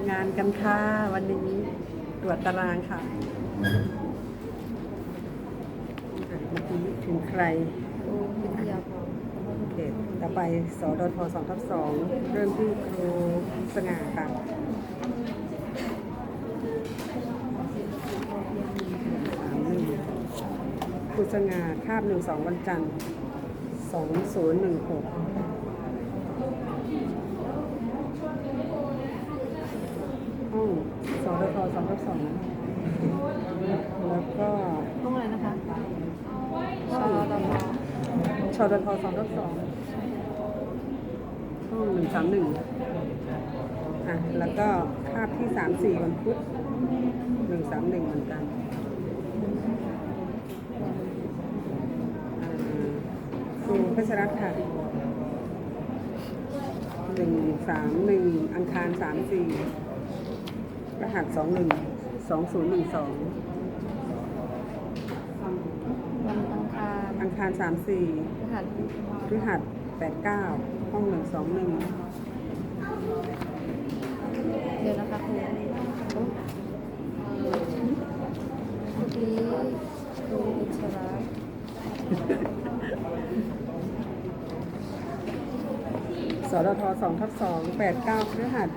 ำงานกันค่ะวันนี้ตรวจตารางค่ะเมื่อกี้ถึงใครวิทยาพรโอเคต่อไปสอดทสองทับสองเริ่มที่ครูสง่าค่ะครูสง่าคาบหนึ่งสองวันจันทร์สองศูนย์หนึ่งหกห้องสอดท สองทับสองแล้วก็ห้องอะไรนะคะชอตมชอดทสองทับสองห้องหนึ่งสามหนึ่งอะแล้วก็คาบที่สามสี่วันพุธหนึ่งสามหนึ่งเหมือนกันอ่าครูเพชรรัตน์ค่ะหนึ่งสามหนึ่งอังคารสามสี่รหัสสองหนึ่ง สองศูนย์หนึ่งสองวันอังคารอังคารสามสี่พฤหัสพฤหัสแปดเก้าห้องหนึ่งสองหนึ่งเดี๋ยวนะคะครูโอ๊ะเมื่อกี้ครูอิชระสรทสองทับสองแปดเก้าพฤหัส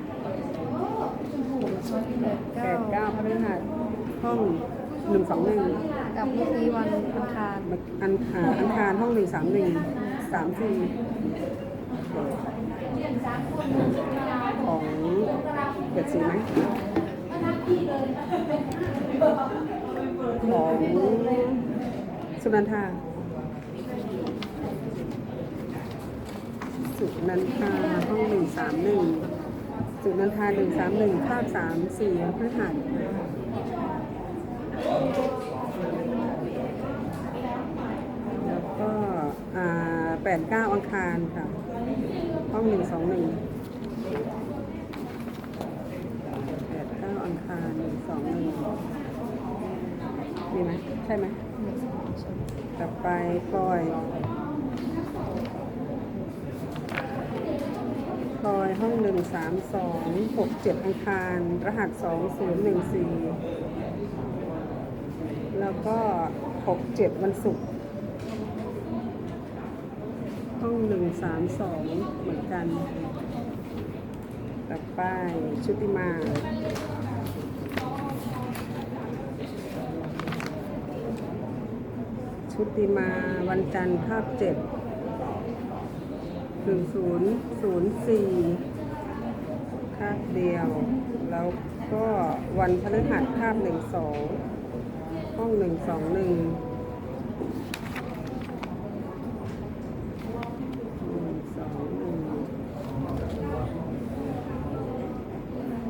แปดเก้าพฤหัสห้องหนึ่งสองหนึ่งกับเมื่อกี้วันอังคารอันอ่าอังคารห้องหนึ่งสามหนึ่งสามสี่ของเปิดสีไหมของสุนันทาสุนันทาห้องหนึ่งสามหนึ่ง สุนันทาหนึ่งสามหนึ่งคาบสามสี่วันพฤหัสแล้วก็แปดเก้าอังคารค่ะ ห้องหนึ่งสองหนึ่งแปดเก้าอังคารหนึ่งสองหนึ่งมีไหมใช่ไหมหนึ่งสองสามต่อไปปล่อยปล่อย ห้องหนึ่งสามสองหกเจ็ดอังคาร รหัสสองศูนย์หนึ่งสี่แล้วก็หกเจ็ดวันศุกร์ห้องหนึ่งสามสองเหมือนกันต่อไปชุติมาชุติมาวันจันทร์ภาพเจ็ดหนึ่งศูนย์ศูนย์สี่ เดียว แล้วก็วันพฤหัสคาบหนึ่งสองห้องหนึ่งสองหนึ่งสองหนึ่ง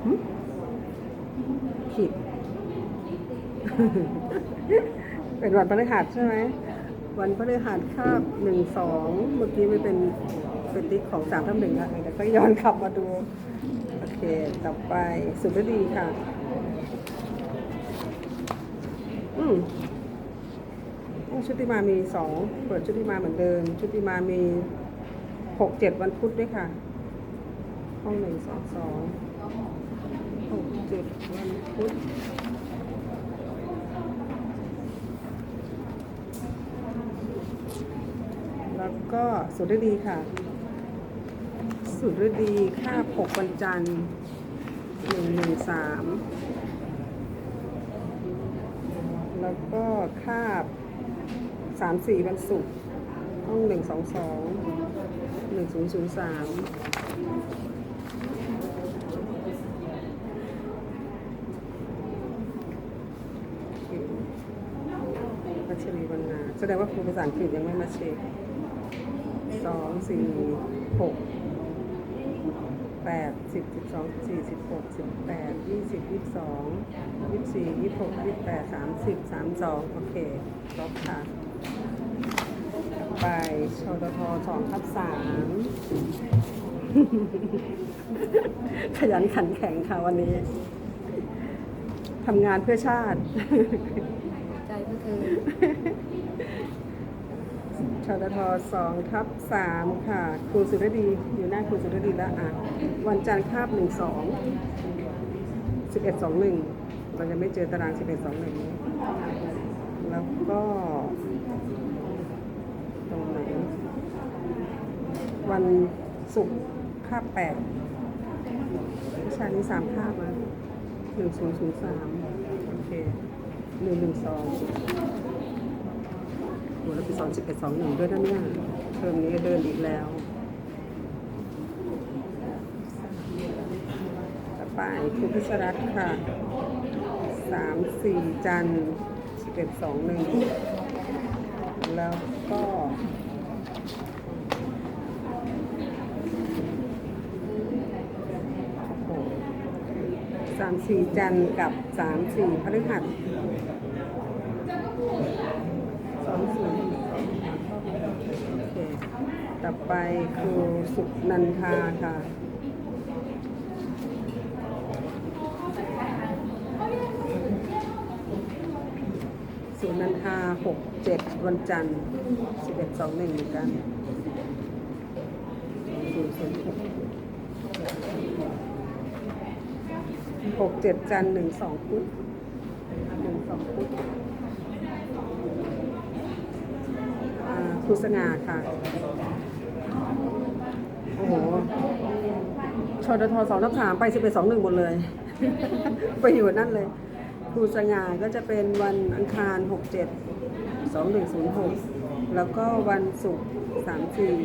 หึผิด เป็นวันพฤหัสใช่ไหม วันพฤหัสคาบหนึ่งสอง เมื่อกี้ไม่เป็นเป็นติ๊กของสามทับหนึ่งแล้วเดี๋ยวก็ย้อนกลับมาดู เค ต่อไปสุดดีค่ะอืมอืมชุติมามีสองเปิดชุติมาเหมือนเดิม ชุติมามีหกเจ็ดวันพุธด้วยค่ะ ห้องหนึ่งสองสองหกเจ็ดวันพุธแล้วก็สุดดีค่ะ สุดฤดีค่าบหกวันจันทร์หนึ่งหนึ่งสามแล้วก็ค่าสามสี่วันศุกร์ห้องหนึ่งสองสองหนึ่งศูนย์ศูนย์สามมัชรีวันนาแสดงว่าครูภาษาอังกฤษยังไม่มาเช็คสองสี่หก แปดสิบสิบสองสี่สิบหกสิบแปดยี่สิบยี่สิบสองยี่สิบสี่ยี่สิบหกยี่สิบแปดสามสิบสามสองโอเคครบค่ะ ไปชตทสองทับสามขยันขันแข็งค่ะวันนี้ทำงานเพื่อชาติ ใจเพื่อเธอ ชชตทสองทับสามค่ะ ครูสุรดี อยู่หน้าครูสุรดีแล้วอะ วันจันทร์คาบหนึ่งสองสิบเอ็ดสองหนึ่งเราจะไม่เจอตารางสิบเอ็ดสองหนึ่งแล้วก็ตรงไหนวันศุกร์คาบแปดวิชานี้สามคาบมาหนึ่งศูนย์ศูนย์สามโอเคหนึ่งหนึ่งสอง หแล้วไปสอนสิบเอ็ดสองหนึ่งด้วยนะเนี่ยเทอมนี้เดินอีกแล้ว ต่อไปครูพิชรัตน์ค่ะสามสี่จันสิบเอ็ดสองหนึ่งแล้วก็สามสี่จันกับสามสี่พฤหัสองศูนย์โอเค ต่อไปครูสุนันทาค่ะสุนันทาหกเจ็ดวันจันทร์สิบเอ็ดสองหนึ่งเหมือนกันศูนย์ศูนย์หกหกเจ็ดจันทร์หนึ่งสองพุธหนึ่งสองพุธครูสง่าค่ะ โอ้โหชดทสองทับสามไปสิบเอ็ดสองหนึ่งหมดเลย ไปอยู่นั่นเลย ครูสง่าก็จะเป็นวันอังคารหกเจ็ดสองหนึ่งศูนย์หกแล้วก็วันศุกร์สามสี่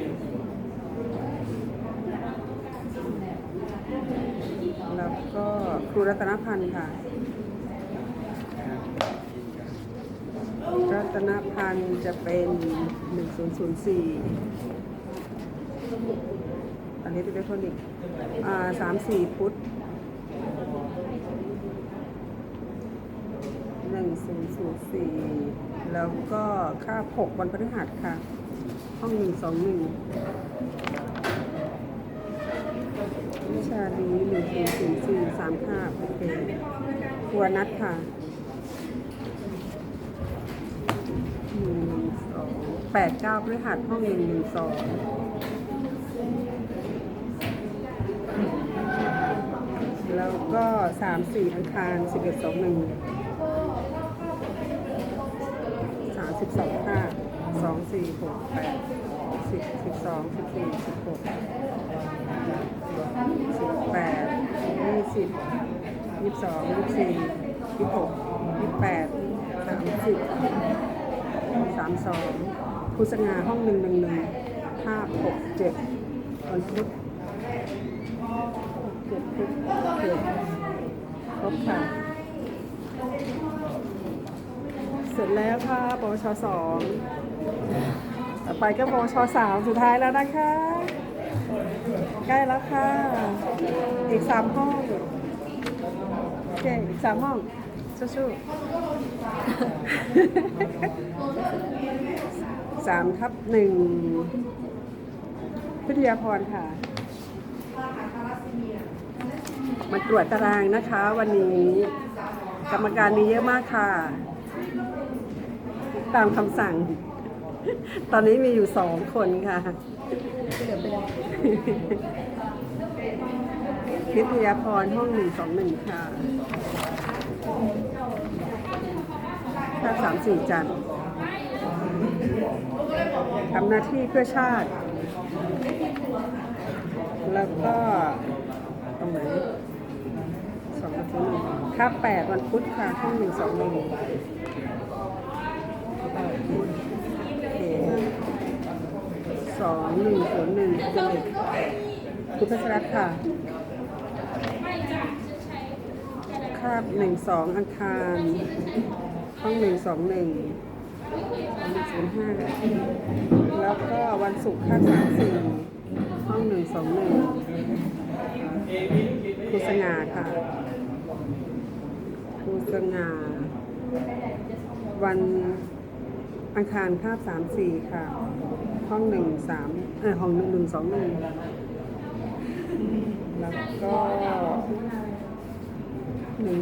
แล้วก็ครูรัตนพันธ์ค่ะ รัตนพันธ์จะเป็น 1004อั นิดอิเล็กทรอนิกส์สามสี่พุทธหนึ่งศูนย์ศูนย์สี่แล้วก็ค่าหกวันพฤหัสค่ะ ห้องหนึ่งสองหนึ่งวิชาดีหนึ่งศูนย์ศูนย์สี่สามห้าโอเคครัวนัดค่ะหนึ่งสองแปดเก้าพฤหัสห้องหนึ่งหนึ่งสองแล้วก็ สามสี่อังคารสิบเอ็ดสองหนึ่งสามสิบสองห้าสองสี่หกแปดสิบสิบสองสิบสี่สิบหกสิบแปดยี่สิบยี่สิบสองยี่สิบสี่ยี่สิบหกยี่สิบแปดสามสิบสามสองครูสง่าห้องหนึ่งหนึ่งหนึ่งภาหกเจ็ดวันพุธเจ็ดพุธเจ็ด ครบค่ะ เสร็จแล้วค่ะปวชสองต่อไปก็ปวชสามสุดท้ายแล้วนะคะ ใกล้แล้วค่ะ อีกสามห้องโอเคอีกสามห้องสู้ๆสามทับหนึ่งพิทยาพรค่ะ มาตรวจตารางนะคะ วันนี้กรรมการมีเยอะมากค่ะ ตามคำสั่ง ตอนนี้มีอยู่สองคนค่ะพิทยาพรห้องหนึ่งสองหนึ่งค่ะถ้าสามสี่จันทร์ทำหน้าที่เพื่อชาติ แล้วก็ตรงไหน ค่าแปดวันพุธค่ะห้องหนึ่งสองหนึ่งโอเคสองหนึ่งศูนย์หนึ่งเจอคุณพัชรัตน์ค่ะคาบหนึ่งสองอังคารห้องหนึ่งสองหนึ่งหนึ่งศูนย์ห้าแล้วก็วันศุกร์คาบสามสี่ห้องหนึ่งสองหนึ่งครูสง่าค่ะ สง่า วันอังคารคาบสามสี่ค่ะ ห้องหนึ่งสามเออห้องหนึ่งหนึ่งสองหนึ่งแล้วก็หนึ่ง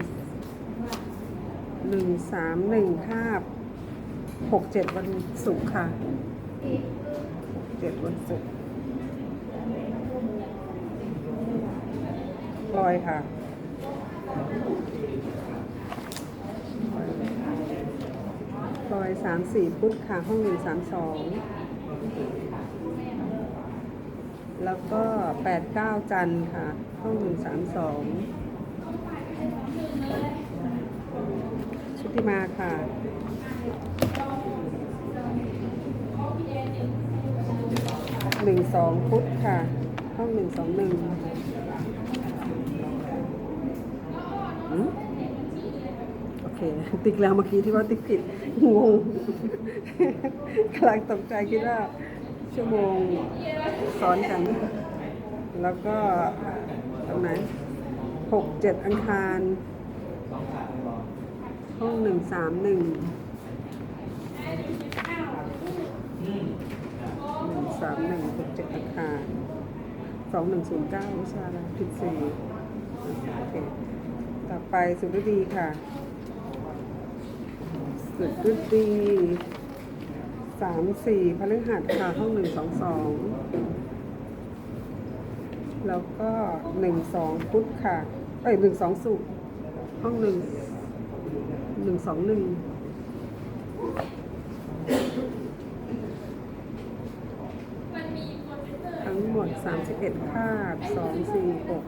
หนึ่งสามหนึ่งคาบหกเจ็ดวันศุกร์ค่ะเจ็ดวันศุกร์ลอยค่ะ พลอยสามสี่พุทธค่ะ ห้องหนึ่งสามสองแล้วก็แปดเก้าจันค่ะ ห้องหนึ่งสามสองชุติมาค่ะหนึ่งสองพุทธค่ะ ห้องหนึ่งสองหนึ่ง โอเคติ๊กแล้วเมื่อกี้ที่ว่าติ๊กผิดงงกำลังตกใจคิดว่าชั่วโมงซ้อนกัน แล้วก็ตรงไหนหกเจ็ดอังคาร ห้องหนึ่งสามหนึ่งหนึ่งสามหนึ่งหกเจ็ดอาคารสองหนึ่งศูนย์เก้าวิชาอะไรผิดสี่โอเคต่อไปสุดฤดีค่ะ สุดฤดีสามสี่พฤหัสค่ะห้องหนึ่งสองสองแล้วก็หนึ่งสองพุธค่ะเอ้ยหนึ่งสองสุกร์ห้องหนึ่งหนึ่งสองหนึ่งทั้งหมด31คาบ2 4 6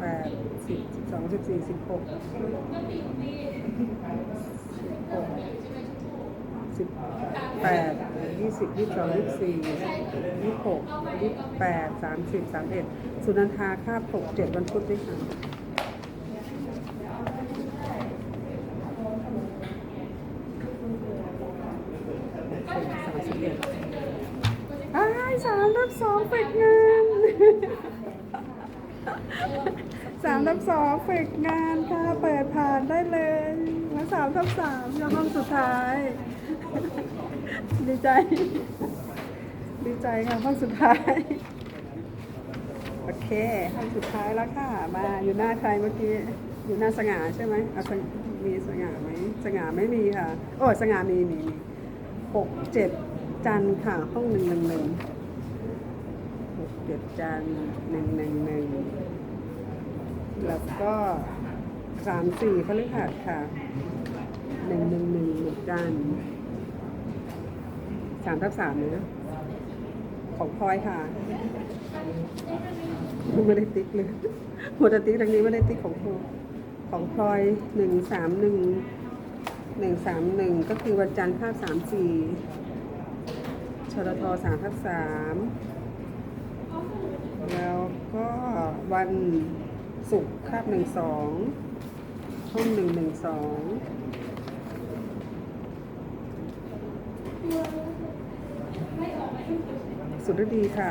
8 10 12 14 16 18 20 22 24 26 28 30 31สุ นันทาคาบ6 7วันพุธด้วยค่ะ31อ้ายสามทับสองฝึกงานสามทับสองฝึกงานค่ะ เปิดผ่านได้เลยมาสามทับสามยังห้องสุดท้าย ดีใจ ดีใจค่ะห้องสุดท้าย โอเคห้องสุดท้ายแล้วค่ะ มาอยู่หน้าใครเมื่อกี้ อยู่หน้าสง่าใช่ไหมเอาสมีสง่าไหมสง่าไม่มีค่ะ โอ้สง่ามีมีมีหกเจ็ดจันค่ะ ห้องหนึ่งหนึ่งหนึ่งหกเจ็ดจันหนึ่งหนึ่งหนึ่งแล้วก็สามสี่พฤหัสค่ะหนึ่งหนึ่งหนึ่งหมือนกัน สามทับสามเลยนะของพลอยค่ะไม่ได้ติ๊กเลยหัวต่ติ๊กทางนี้ไม่ได้ติ๊กของครูของพลอยหนึ่งสามหนึ่งหนึ่งสามหนึ่งก็คือวันจันทร์ภาคสามสี่ชลทสามทับสามแล้วก็วันศุกร์คาบหนึ่งสองห้องหนึ่งหนึ่งสอง สุดดีค่ะ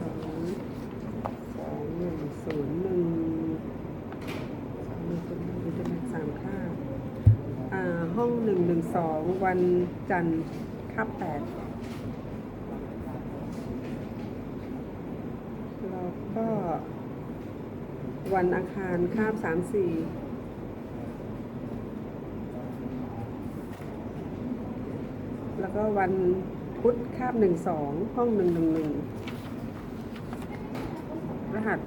สองสองหนึ่งศูนย์หนึ่งสองหนึ่งศูนย์หนึ่งอินเทอร์เน็ตสามค่าอ่าห้องหนึ่งหนึ่งสองวันจันทร์คาแปดแล้วก็วันอังคารคาบสามสี่แล้วก็วัน พุทธคาบหนึ่งสองห้องหนึ่งหนึ่งหนึ่งรหัส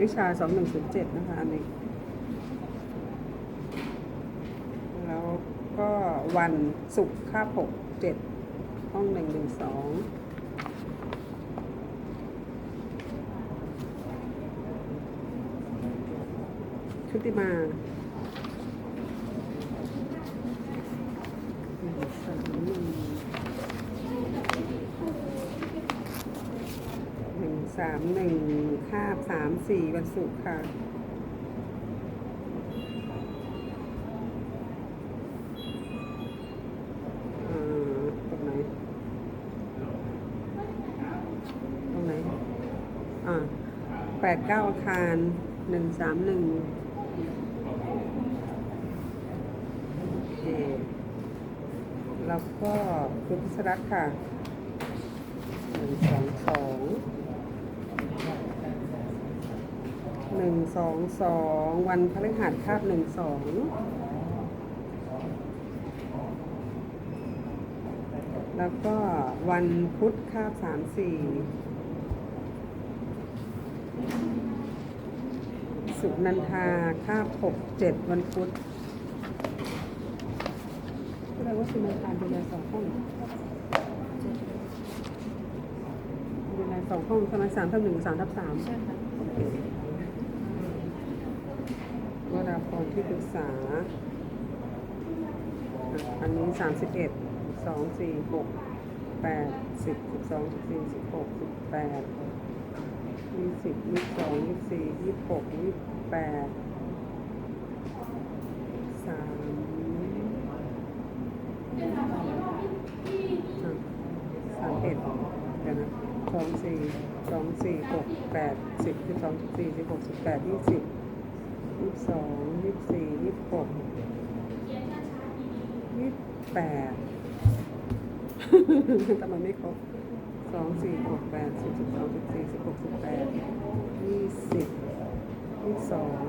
วิชา2107นะคะอันนี้แล้วก็วันศุกร์คาบ6 7ห้อง112ชุติมาหนึ่งสามหนึ่ง หนึ่ง สามหนึ่งคาบสามสี่วันศุกร์ค่ะอ่าตรงไหน ตรงไหน อ่าแปดเก้าอาคารหนึ่งสามหนึ่งโอเคแล้วก็คุณพิศรัตค่ะหนึ่งสองสอง หนึ่งสองสองวันพฤหัสคาบหนึ่งสองแแล้วก็วันพุธคาบสามสี่สุนันทาคาบหกเจ็ดวันพุธแสดงว่าสุนันทาดูแลสองห้องดูแลสองห้องสมัยสามทับหนึ่งสามทับสามใช่ค่ะ โอเควราพร ที่ปรึกษา อันนี้สามสิบเอ็ดสองสี่หกแปดสิบสิบสองสิบสี่สิบหกสิบแปดยี่สิบยี่สิบสองยี่สิบสี่ยี่สิบหกยี่สิบแปดสามสามเอ็ดเดี๋ยวนะสองสี่สองสี่หกแปดสิบสิบสองสิบสี่สิบหกสิบแปดยี่สิบ ยี่สิบสองยี่สิบสี่ยี่สิบหกยี่สิบแปดทำไมไม่ครบสองสี่หกแปดสิบสิบสองสิบสี่สิบหกสิบแปดยี่สิบยี่สิบสอง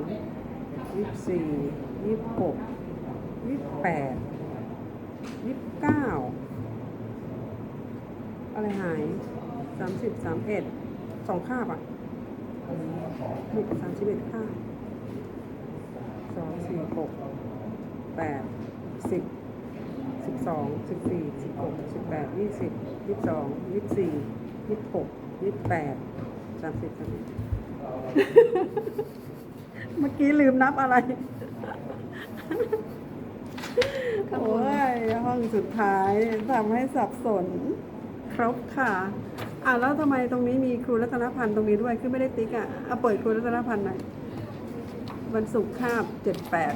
ยี่สิบสี่ยี่สิบหกยี่สิบแปดยี่สิบเก้าอะไรหายสามสิบสามเอ็ดสองคาบอะหนึ่งสามสิบเอ็ดคาบ สองสี่หกแปดสิบสิบสองสิบสี่สิบหกสิบแปดยี่สิบยี่สิบสองยี่สิบสี่ยี่สิบหกยี่สิบแปดสามสิบสามสิบเมื่อกี้ลืมนับอะไร โอ้ยห้องสุดท้ายทำให้สับสน ครบค่ะ อะแล้วทำไมตรงนี้มีครูรัตนพันธ์ตรงนี้ด้วย คือไม่ได้ติ๊กอะเอาเปิดครูรัตนพันธ์หน่อย วันศุกร์คาบเจ็ดแปด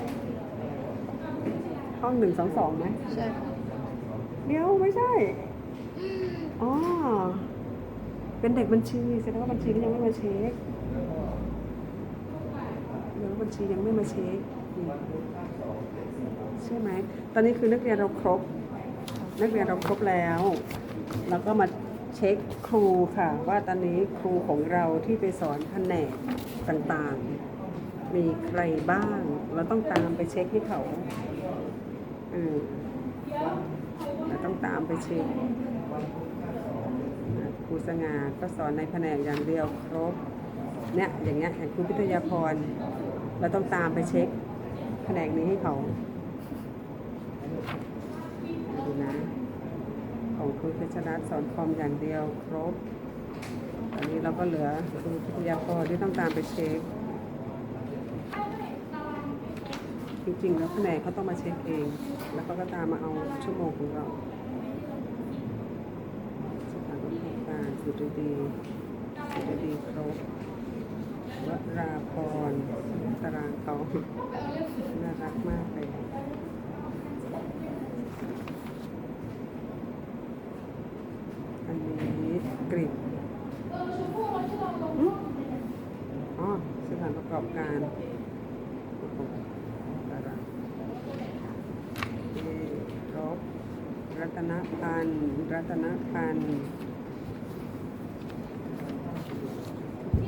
ห้องหนึ่งสองสองไหมใช่ค่ะเดี๋ยวไม่ใช่ อ๋อ เป็นเด็กบัญชีแสดงว่าบัญชีก็ยังไม่มาเช็คเดี๋ยวบัญชียังไม่มาเช็คนี่ใช่ไหม ตอนนี้คือนักเรียนเราครบ นักเรียนเราครบแล้วแล้วก็มาเช็คครูค่ะ ว่าตอนนี้ครูของเราที่ไปสอนแผนกต่างๆ มีใครบ้าง เราต้องตามไปเช็คให้เขาเออเราต้องตามไปเช็คครูสง่าก็สอนในแผนกอย่างเดียวครบ เนี่ยอย่างเงี้ยอย่างครูพิทยาพร เราต้องตามไปเช็ค แผนกนี้ให้เขาดูนะของครูเพชรรัตน์สอนคอมอย่างเดียวครบ ตอนนี้เราก็เหลือครูพิทยาพรที่ต้องตามไปเช็ค จริงๆ แล้วแผนกเขาต้องมาเช็คเอง แล้วเขาก็ตามมาเอาชั่วโมงของเราสถานประกอบการสุดดีสุดดีครบวราพรตารางเขาน่ารักมากเลยอันนี้กริบอืมอ๋อสถานประกอบการโอ้โหตารางเอรบ รัตนพันธ์รัตนพันธ์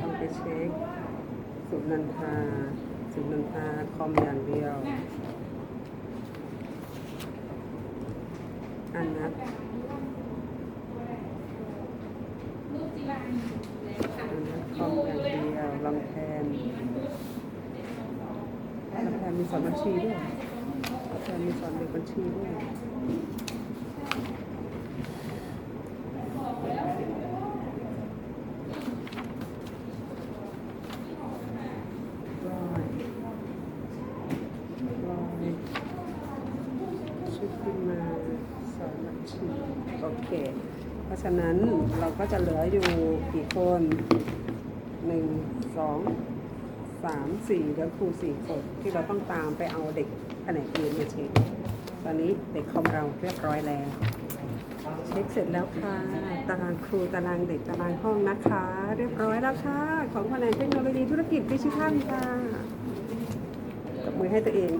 ต้องไปเช็ค สุนันทา สุนันทาคอมอย่างเดียวอันนัทคอมอย่างเดียวลำแพนลำแพนมีสอนบัญชีด้วยลำแพนมีสอนเด็กบัญชีด้วยร้อยร้อยชุดขึ้นมาสอนบัญชีโอเค เพราะ ฉะนั้นเราก็จะเหลืออยู่กี่คนหนึ่งสองสามสี่เหลือครูสี่คนที่เราต้องตามไปเอาเด็กแผนกอื่นมาเช็คตอนนี้เด็กคอมเราเรียบร้อยแล้ว เช็คเสร็จแล้วค่ะ ตารางครูตารางเด็กตารางห้องนะคะ เรียบร้อยแล้วค่ะ ของแผนกเทคโนโลยีธุรกิจดิจิทัลค่ะกับมือให้ตัวเอง